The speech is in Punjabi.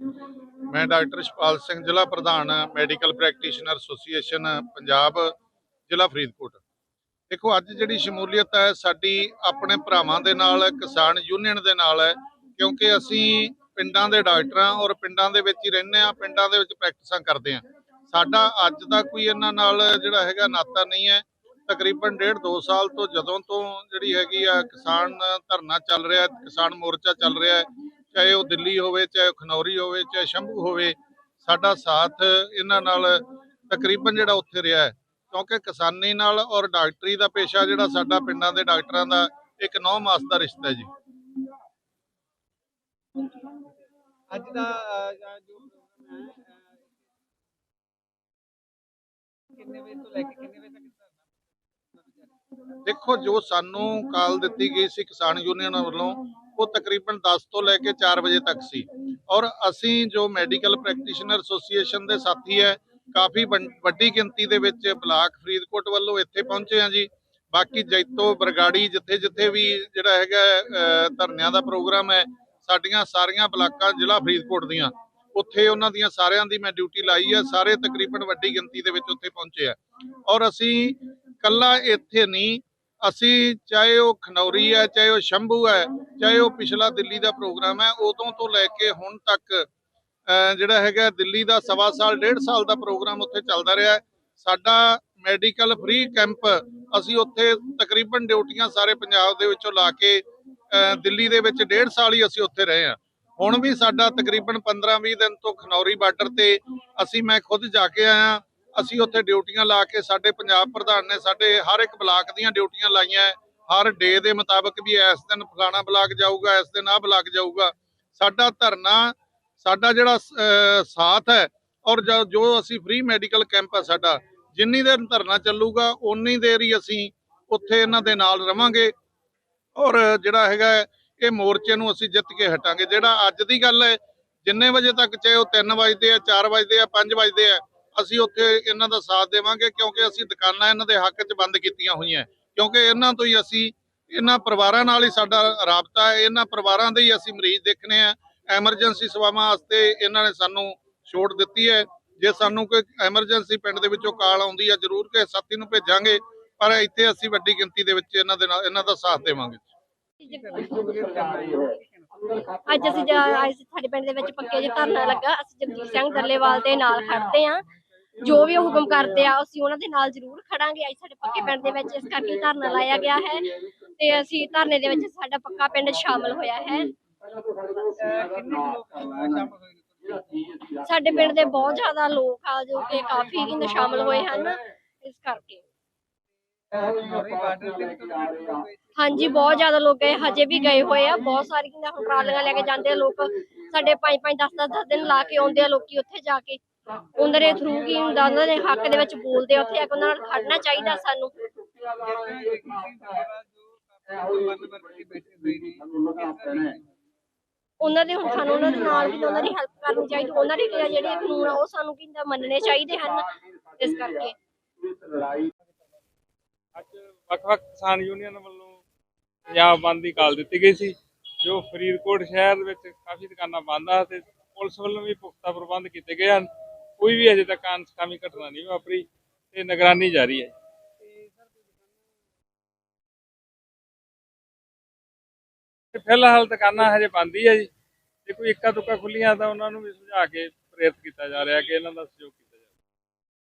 ਮੈਂ ਡਾਕਟਰ ਸ਼ਪਾਲ ਸਿੰਘ, ਜ਼ਿਲ੍ਹਾ ਪ੍ਰਧਾਨ, ਮੈਡੀਕਲ ਪ੍ਰੈਕਟੀਸ਼ਨਰ ਐਸੋਸੀਏਸ਼ਨ, ਪੰਜਾਬ, ਜ਼ਿਲ੍ਹਾ ਫਰੀਦਕੋਟ। ਦੇਖੋ, ਅੱਜ ਜਿਹੜੀ ਸ਼ਮੂਲੀਅਤ ਹੈ, ਸਾਡੀ ਆਪਣੇ ਭਰਾਵਾਂ ਦੇ ਨਾਲ, ਕਿਸਾਨ ਯੂਨੀਅਨ ਦੇ ਨਾਲ ਹੈ, ਕਿਉਂਕਿ ਅਸੀਂ ਪਿੰਡਾਂ ਦੇ ਡਾਕਟਰਾਂ ਔਰ ਪਿੰਡਾਂ ਦੇ ਵਿੱਚ ਹੀ ਰਹਿੰਦੇ ਆ ਪਿੰਡਾਂ ਦੇ ਵਿੱਚ ਪ੍ਰੈਕਟਿਸਾਂ ਕਰਦੇ ਆ ਸਾਡਾ ਅੱਜ ਦਾ ਕੋਈ ਇਹਨਾਂ ਨਾਲ ਜਿਹੜਾ ਹੈਗਾ ਨਾਤਾ ਨਹੀਂ ਹੈ। ਤਕਰੀਬਨ ਡੇਢ ਦੋ ਸਾਲ ਤੋਂ ਜਦੋਂ ਤੋਂ ਜਿਹੜੀ ਹੈਗੀ ਆ ਕਿਸਾਨ ਧਰਨਾ ਚੱਲ ਰਿਹਾ, ਕਿਸਾਨ ਮੋਰਚਾ ਚੱਲ ਰਿਹਾ ਹੈ ਚਾਹੇ ਉਹ ਦਿੱਲੀ ਹੋਵੇ ਚਾਹੇ ਖਨੌਰੀ ਹੋਵੇ ਚਾਹੇ ਸ਼ੰਭੂ ਹੋਵੇ ਸਾਡਾ ਸਾਥ ਇਹਨਾਂ ਨਾਲ ਤਕਰੀਬਨ ਜਿਹੜਾ ਉੱਥੇ ਰਿਹਾ ਹੈ। ਕਿਉਂਕਿ ਕਿਸਾਨੀ ਨਾਲ ਔਰ ਡਾਕਟਰੀ ਦਾ ਪੇਸ਼ਾ ਜਿਹੜਾ ਸਾਡਾ ਪਿੰਡਾਂ ਦੇ ਡਾਕਟਰਾਂ ਦਾ ਇੱਕ ਨੌ ਮਾਸ ਦਾ ਰਿਸ਼ਤਾ ਹੈ ਜੀ। ਅੱਜ ਦਾ ਅਹ, ਜਾਂ ਜੋ ਪ੍ਰੋਗਰਾਮ ਹੈ ਅਹ, ਕਿੰਨੇ ਵਜੇ ਤੋਂ ਲੈ ਕੇ ਕਿੰਨੇ ਵਜੇ ਤੱਕ ਧਰਨਾ ਦੇਖੋ ਜੋ ਸਾਨੂੰ ਕਾਲ ਦਿੱਤੀ ਗਈ ਸੀ ਕਿਸਾਨ ਯੂਨੀਅਨ ਵੱਲੋਂ ਉਹ ਤਕਰੀਬਨ 10 ਤੋਂ ਲੈ ਕੇ 4 ਵਜੇ ਤੱਕ ਸੀ। ਔਰ ਅਸੀਂ ਜੋ ਮੈਡੀਕਲ ਪ੍ਰੈਕਟੀਸ਼ਨਰ ਐਸੋਸੀਏਸ਼ਨ ਦੇ ਸਾਥੀ ਹੈ, ਕਾਫੀ ਵੰ- ਵੱਡੀ ਗਿਣਤੀ ਦੇ ਵਿੱਚ ਬਲਾਕ ਫਰੀਦਕੋਟ ਵੱਲੋਂ ਇੱਥੇ ਪਹੁੰਚੇ ਹਾਂ ਜੀ। ਬਾਕੀ ਜੈਤੋ, ਬਰਗਾੜੀ ਜਿੱਥੇ ਜਿੱਥੇ ਵੀ ਜਿਹੜਾ ਹੈਗਾ ਧਰਨਿਆਂ ਦਾ ਪ੍ਰੋਗਰਾਮ ਹੈ, ਸਾਡੀਆਂ ਸਾਰੀਆਂ ਬਲਾਕਾਂ ਜ਼ਿਲ੍ਹਾ ਫਰੀਦਕੋਟ ਦੀਆਂ। ਉੱਥੇ ਉਹਨਾਂ ਦੀਆਂ ਸਾਰਿਆਂ ਦੀ ਮੈਂ ਡਿਊਟੀ ਲਾਈ ਹੈ, ਸਾਰੇ ਤਕਰੀਬਨ ਵੱਡੀ ਗਿਣਤੀ ਦੇ ਵਿੱਚ ਉੱਥੇ ਪਹੁੰਚੇ ਆ ਔਰ ਅਸੀਂ ਕੱਲਾ ਇੱਥੇ ਨਹੀਂ ਅਸੀਂ ਚਾਹੇ ਉਹ ਖਨੌਰੀ ਹੈ ਚਾਹੇ ਉਹ ਸ਼ੰਭੂ ਹੈ ਚਾਹੇ ਉਹ ਪਿਛਲਾ ਦਿੱਲੀ ਦਾ ਪ੍ਰੋਗਰਾਮ ਹੈ ਉਦੋਂ ਤੋਂ ਲੈ ਕੇ ਹੁਣ ਤੱਕ ਜਿਹੜਾ ਹੈਗਾ ਦਿੱਲੀ ਦਾ ਸਵਾ ਸਾਲ ਡੇਢ ਸਾਲ ਦਾ ਪ੍ਰੋਗਰਾਮ ਉੱਥੇ ਚੱਲਦਾ ਰਿਹਾ ਹੈ। ਸਾਡਾ ਮੈਡੀਕਲ ਫ੍ਰੀ ਕੈਂਪ ਅਸੀਂ ਉੱਥੇ ਤਕਰੀਬਨ ਡਿਊਟੀਆਂ ਸਾਰੇ ਪੰਜਾਬ ਦੇ ਵਿੱਚੋਂ ਲਾ ਕੇ ਦਿੱਲੀ ਦੇ ਵਿੱਚ ਡੇਢ ਸਾਲ ਹੀ ਅਸੀਂ ਉੱਥੇ ਰਹੇ ਹਾਂ। ਹੁਣ ਵੀ ਸਾਡਾ ਤਕਰੀਬਨ 15-20 ਦਿਨ ਤੋਂ ਖਨੌਰੀ ਬਾਰਡਰ ਤੇ ਅਸੀਂ ਮੈਂ ਖੁਦ ਜਾ ਕੇ ਆਇਆ। ਅਸੀਂ ਉੱਥੇ ਡਿਊਟੀਆਂ ਲਾ ਕੇ ਸਾਡੇ ਪੰਜਾਬ ਪ੍ਰਧਾਨ ਨੇ ਸਾਡੇ ਹਰ ਇੱਕ ਬਲਾਕ ਦੀਆਂ ਡਿਊਟੀਆਂ ਲਾਈਆਂ ਹਰ ਡੇ ਦੇ ਮੁਤਾਬਕ ਵੀ ਇਸ ਦਿਨ ਫਲਾਣਾ ਬਲਾਕ ਜਾਊਗਾ, ਇਸ ਦਿਨ ਆਹ ਬਲਾਕ ਜਾਊਗਾ। ਸਾਡਾ ਧਰਨਾ, ਸਾਡਾ ਜਿਹੜਾ ਸਾਥ ਹੈ ਔਰ ਜੋ- ਜੋ ਅਸੀਂ ਫ੍ਰੀ ਮੈਡੀਕਲ ਕੈਂਪ ਹੈ ਸਾਡਾ, ਜਿੰਨੀ ਦੇਰ ਧਰਨਾ ਚੱਲੂਗਾ ਉਨੀ ਦੇਰ ਹੀ ਅਸੀਂ ਉੱਥੇ ਇਹਨਾਂ ਦੇ ਨਾਲ ਰਵਾਂਗੇ। ਔਰ ਜਿਹੜਾ ਹੈਗਾ ਇਹ ਮੋਰਚੇ ਨੂੰ ਅਸੀਂ ਜਿੱਤ ਕੇ ਹਟਾਂਗੇ। ਜਿਹੜਾ ਅੱਜ ਦੀ ਗੱਲ ਹੈ, ਜਿੰਨੇ ਵਜੇ ਤੱਕ ਚਾਹੇ ਉਹ 3 ਵਜੇ ਆ 4 ਵਜੇ ਆ 5 ਵਜੇ ਆ ਅਸੀਂ ਉੱਥੇ ਇਹਨਾਂ ਦਾ ਸਾਥ ਦੇਵਾਂਗੇ ਕਿਉਂਕਿ ਅਸੀਂ ਦੁਕਾਨਾਂ ਇਹਨਾਂ ਦੇ ਹੱਕ 'ਚ ਬੰਦ ਕੀਤੀਆਂ ਹੋਈਆਂ। ਕਿਉਂਕਿ ਇਹਨਾਂ ਤੋਂ ਹੀ ਅਸੀਂ, ਇਹਨਾਂ ਪਰਿਵਾਰਾਂ ਨਾਲ ਹੀ ਸਾਡਾ ਰਾਬਤਾ ਹੈ, ਇਹਨਾਂ ਪਰਿਵਾਰਾਂ ਦੇ ਹੀ ਅਸੀਂ ਮਰੀਜ਼ ਦੇਖਣੇ ਆ। ਐਮਰਜੈਂਸੀ ਸੇਵਾਵਾਂ ਵਾਸਤੇ ਇਹਨਾਂ ਨੇ ਸਾਨੂੰ ਛੋਟ ਦਿੱਤੀ ਹੈ। ਜੇ ਸਾਨੂੰ ਕੋਈ ਐਮਰਜੈਂਸੀ ਪਿੰਡ ਦੇ ਵਿੱਚੋਂ ਕਾਲ ਆਉਂਦੀ ਹੈ ਜ਼ਰੂਰ ਕਿ ਸਾਥੀ ਨੂੰ ਭੇਜਾਂਗੇ, ਪਰ ਇੱਥੇ ਅਸੀਂ ਵੱਡੀ ਗਿਣਤੀ ਦੇ ਵਿੱਚ ਇਹਨਾਂ ਦੇ ਨਾਲ, ਇਹਨਾਂ ਦਾ ਸਾਥ ਦੇਵਾਂਗੇ। ਅੱਜ ਅਸੀਂ ਸਾਡੇ ਪਿੰਡ ਦੇ ਵਿੱਚ ਪੱਕੇ ਜਿਹਾ ਧਰਨਾ ਲੱਗਾ। ਅਸੀਂ ਜਗਜੀਤ ਸਿੰਘ ਦੱਲੇਵਾਲ ਦੇ ਨਾਲ ਖੜਦੇ ਆ ਜੋ ਵੀ ਉਹ ਹੁਕਮ ਕਰਦੇ ਆ ਅਸੀਂ ਉਹਨਾਂ ਦੇ ਨਾਲ ਜ਼ਰੂਰ ਖੜਾਂਗੇ। ਅੱਜ ਸਾਡੇ ਪੱਕੇ ਪਿੰਡ ਦੇ ਵਿੱਚ ਇਸ ਕਰਕੇ ਧਰਨਾ ਲਾਇਆ ਗਿਆ ਹੈ ਤੇ ਅਸੀਂ ਧਰਨੇ ਦੇ ਵਿੱਚ ਸਾਡਾ ਪੱਕਾ ਪਿੰਡ ਸ਼ਾਮਲ ਹੋਇਆ ਹੈ। ਸਾਡੇ ਪਿੰਡ ਦੇ ਬਹੁਤ ਜ਼ਿਆਦਾ ਲੋਕ ਆ ਜੋ ਕਿ ਕਾਫੀ ਕਿੰਨੇ ਸ਼ਾਮਲ ਹੋਏ ਹਨ। ਇਸ ਕਰਕੇ। ਹਾਂਜੀ ਬਹੁਤ ਜ਼ਿਆਦਾ ਲੋਕ ਗਏ ਹਜੇ ਵੀ ਗਏ ਹੋਏ ਆ। ਬਹੁਤ ਸਾਰੀਆਂ ਹੁਣ ਟਰਾਲੀਆਂ ਲੈ ਕੇ ਜਾਂਦੇ ਆ ਲੋਕ ਸਾਡੇ 5 5 10 10 ਦਿਨ ਲਾ ਕੇ ਆਉਂਦੇ ਆ ਲੋਕੀ ਉੱਥੇ ਜਾ ਕੇ। ਉਹਨਾਂ ਦੇ ਥਰੂ ਕੀ ਹੁੰਦਾ, ਉਹਨਾਂ ਦੇ ਹੱਕ ਦੇ ਵਿੱਚ ਬੋਲਦੇ ਆ, ਉੱਥੇ ਆ ਕੇ ਉਹਨਾਂ ਨਾਲ ਖੜਨਾ ਚਾਹੀਦਾ ਸਾਨੂੰ। ਉਹਨਾਂ ਦੇ ਹੁਣ ਸਾਨੂੰ ਉਹਨਾਂ ਦੇ ਨਾਲ ਵੀ ਉਹਨਾਂ ਦੀ ਹੈਲਪ ਕਰਨੀ ਚਾਹੀਦੀ, ਉਹਨਾਂ ਦੇ ਜਿਹੜੇ ਕਾਨੂੰਨ ਆ, ਉਹ ਸਾਨੂੰ ਕਿੰਦਾ ਮੰਨਣੇ ਚਾਹੀਦੇ ਹਨ। ਇਸ ਕਰਕੇ। ਅੱਜ ਵੱਖ-ਵੱਖ ਕਿਸਾਨ ਯੂਨੀਅਨ ਵੱਲੋਂ ਪੰਜਾਬ ਬੰਦ ਦੀ ਕਾਲ ਦਿੱਤੀ ਗਈ ਸੀ, ਜੋ ਫਰੀਦਕੋਟ ਸ਼ਹਿਰ ਦੇ ਵਿੱਚ ਕਾਫੀ ਦੁਕਾਨਾਂ ਬੰਦ ਆ ਤੇ ਪੁਲਿਸ ਵੱਲੋਂ ਵੀ ਪੁਖਤਾ ਪ੍ਰਬੰਧ ਕੀਤੇ ਗਏ ਹਨ। ਕੋਈ ਵੀ ਅਜੇ ਤੱਕ ਅਨਸਕਾਮੀ ਘਟਨਾ ਨਹੀਂ ਵਾਪਰੀ ਤੇ ਨਿਗਰਾਨੀ ਜਾਰੀ ਹੈ। ਫਿਲਹਾਲ ਦੁਕਾਨਾਂ ਹਜੇ ਬੰਦ ਹੀ ਹੈ ਜੀ। ਜੇ ਕੋਈ ਇੱਕਾ ਦੁੱਕਾ ਖੁੱਲੀਆਂ ਤਾਂ ਉਹਨਾਂ ਨੂੰ ਵੀ ਸੁਝਾ ਕੇ ਪ੍ਰੇਰਿਤ ਕੀਤਾ ਜਾ ਰਿਹਾ ਕਿ ਇਹਨਾਂ ਦਾ ਸਹਿਯੋਗ ਕੀਤਾ